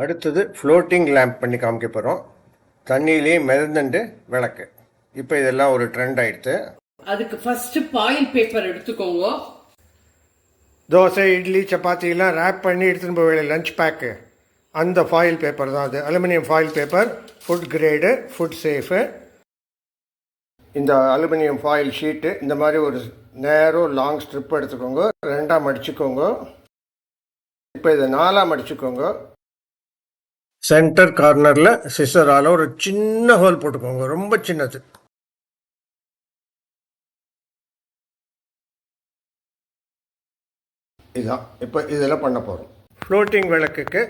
அடுத்தது floating lamp பண்ணி காமிக்க போகிறோம் தண்ணியிலே மிதந்துண்டு விளக்கு. இப்போ இதெல்லாம் ஒரு ட்ரெண்ட் ஆயிடுத்து. அதுக்கு ஃபர்ஸ்ட் பாயில் பேப்பர் எடுத்துக்கோங்க. தோசை இட்லி சப்பாத்திலாம் ரேப் பண்ணி எடுத்துன்னு போவேல லஞ்ச் பேக்கு அந்த ஃபாயில் பேப்பர் தான் அது. Aluminium foil paper food grade food safe இந்த அலுமினியம் ஃபாயில் ஷீட்டு இந்த மாதிரி ஒரு நேரோ லாங் ஸ்ட்ரிப் எடுத்துக்கோங்க. ரெண்டாக மடிச்சுக்கோங்க இப்போ இதை நாலாக மடிச்சுக்கோங்க சென்டர் கார்னரில் சிசரால் ஒரு சின்ன ஹோல் போட்டுக்கோங்க. ரொம்ப சின்னது. இதுதான் இப்போ இதெல்லாம் பண்ண போகிறோம் ஃப்ளோட்டிங் விளக்குக்கு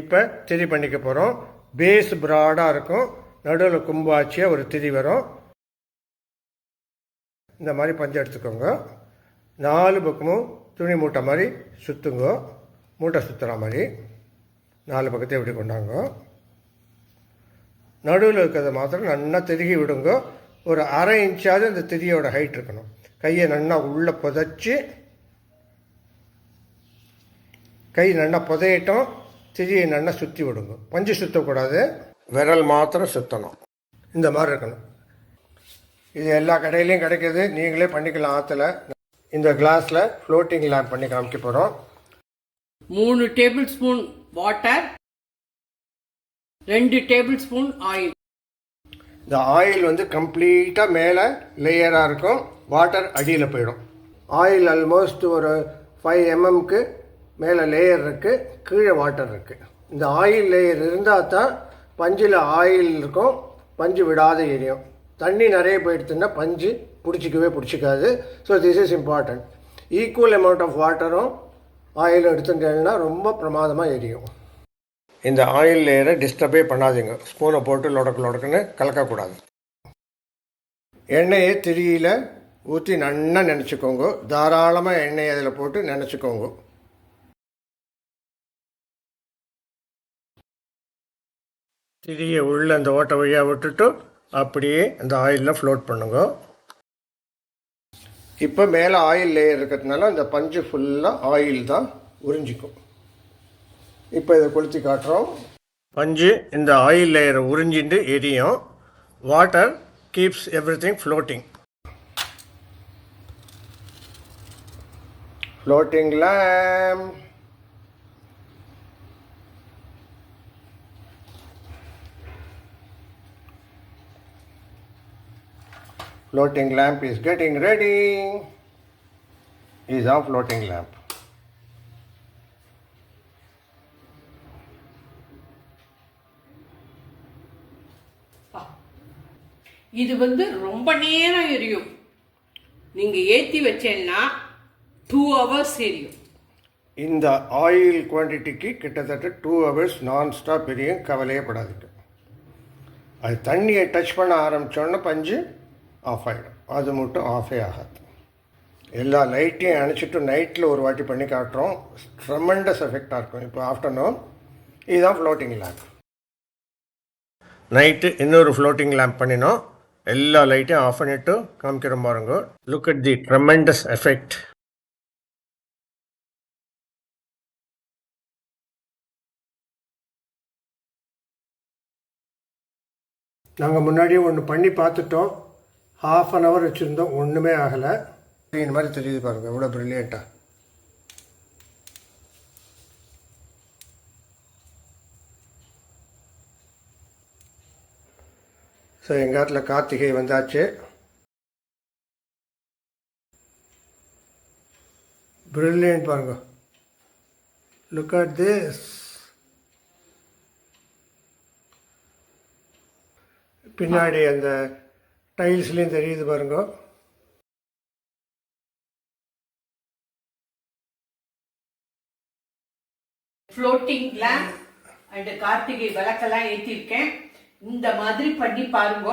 இப்போ திரி பண்ணிக்க போகிறோம் பேஸ் ப்ராடாக இருக்கும். நடுவில் கும்பாச்சியாக ஒரு திரி வரும். இந்த மாதிரி பஞ்சம் எடுத்துக்கோங்க. நாலு பக்கமும் துணி மூட்டை மாதிரி சுற்றுங்க மூட்டை சுற்றுற மாதிரி. நாலு பக்கத்தையும் இப்படி கொண்டாங்க. நடுவில் இருக்கிறத மாத்திரம் நல்லா திருகி விடுங்க. ஒரு அரை இன்ச்சாவது அந்த திரியோட ஹைட் இருக்கணும். கையை நல்லா உள்ளே புதைச்சி கை நல்லா புதையட்டும் திரியை நல்லா சுற்றி விடுங்க. பஞ்சு சுற்றக்கூடாது விரல் மாத்திரம் சுற்றணும் இந்த மாதிரி இருக்கணும். இது எல்லா கடையிலையும் கிடைக்கிது. நீங்களே பண்ணிக்கலாம் ஆற்றுல இந்த கிளாஸில் ஃப்ளோட்டிங் லேம்ப் பண்ணி காமிக்க போகிறோம் மூணு டேபிள் ஸ்பூன் வாட்டர் ரெண்டு டேபிள் ஸ்பூன் ஆயில் இந்த ஆயில் வந்து கம்ப்ளீட்டாக மேலே லேயராக இருக்கும். வாட்டர் அடியில் போயிடும். ஆயில் ஆல்மோஸ்ட் ஒரு ஃபைவ் எம்எம்க்கு மேலே லேயர் இருக்குது கீழே வாட்டர் இருக்குது இந்த ஆயில் லேயர் இருந்தால் தான் பஞ்சில் ஆயில் இருக்கும். பஞ்சு விடாத எரியும். தண்ணி நிறைய போயிடுச்சுன்னா பஞ்சு பிடிச்சிக்கவே பிடிச்சிக்காது. So this is important equal amount of வாட்டரும் oil எடுத்துட்டேன்னா ரொம்ப பிரமாதமாக எரியும். இந்த ஆயில் லேயரை டிஸ்டர்பே பண்ணாதீங்க. ஸ்பூனை போட்டு லொடக்கு லொடக்குன்னு கலக்கக்கூடாது. எண்ணெயை திரியில் ஊற்றி நன்னா நினச்சிக்கோங்க. தாராளமாக எண்ணெய் அதில் போட்டு நினச்சிக்கோங்க. திரியை உள்ள அந்த ஓட்டை வழியாக விட்டுட்டு அப்படியே அந்த ஆயிலில் ஃப்ளோட் பண்ணுங்க. இப்போ மேலே ஆயில் லேயர் இருக்கிறதுனால அந்த பஞ்சு ஃபுல்லாக ஆயில் தான் உறிஞ்சிக்கும். இப்போ இதை கொளுத்தி காட்டுறோம். பஞ்சு இந்த ஆயில் லேயரை உறிஞ்சிட்டு எரியும். Water keeps everything floating floating lamp floating lamp is getting ready. Is our floating lamp. இது வந்து ரொம்ப நேரம் எரியும். நீங்க ஏத்தி வச்சேன்னா டூ ஹவர்ஸ் எரியும். இந்த ஆயில் குவான்டிட்டிக்கு கிட்டத்தட்ட டூ ஹவர்ஸ் நான் ஸ்டாப் எரியும் கவலையே படாதீங்க. அது தண்ணியை டச் பண்ண ஆரம்பித்தோன்னே பஞ்சு ஆஃப் ஆகிடும் அது மட்டும் ஆஃபே ஆகாது. எல்லா லைட்டையும் அணைச்சிட்டு நைட்டில் ஒரு வாட்டி பண்ணி காட்டுறோம். ட்ரமெண்டஸ் எஃபெக்டாக இருக்கும். இப்போ ஆஃப்டர்நூன் இதுதான் ஃப்ளோட்டிங் லேம்ப் நைட்டு இன்னொரு ஃப்ளோட்டிங் லேம்ப் பண்ணினோம். எல்லா லைட்டையும் ஆஃப் பண்ணிவிட்டு காமிக்கிற பாருங்க. Look at the tremendous effect நாங்கள் முன்னாடியே ஒன்று பண்ணி பார்த்துட்டோம். ஹாஃப் அன் ஹவர் வச்சுருந்தோம் ஒன்றுமே ஆகலை. இந்த மாதிரி தெரியுது பாருங்கள் எவ்வளோ ப்ரில்லியண்ட்டாக ஸோ எங்கள் காட்டில் கார்த்திகை வந்தாச்சு. ப்ரில்லியன்ட் பாருங்க. லுக் அட் திஸ் பின்னாடி அந்த டைல்ஸ்லேயும் தெரியுது பாருங்க. ஃப்ளோட்டிங் லேம்ப் அண்ட் கார்த்திகை விளக்கெல்லாம் ஏற்றிருக்கேன் இந்த மாதிரி பண்ணி பாருங்க.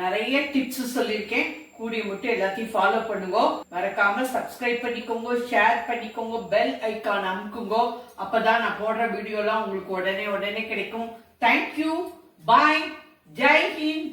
நிறைய டிப்ஸ் சொல்லியிருக்கேன் கூடிய மட்டும் எல்லாத்தையும் ஃபாலோ பண்ணுங்க. மறக்காம சப்ஸ்கிரைப் பண்ணிக்கோங்க ஷேர் பண்ணிக்கோங்க பெல் ஐக்கான் அமுக்குங்க. அப்பதான் நான் போடுற வீடியோலாம் உங்களுக்கு உடனே உடனே கிடைக்கும். Thank you bye Jai Hind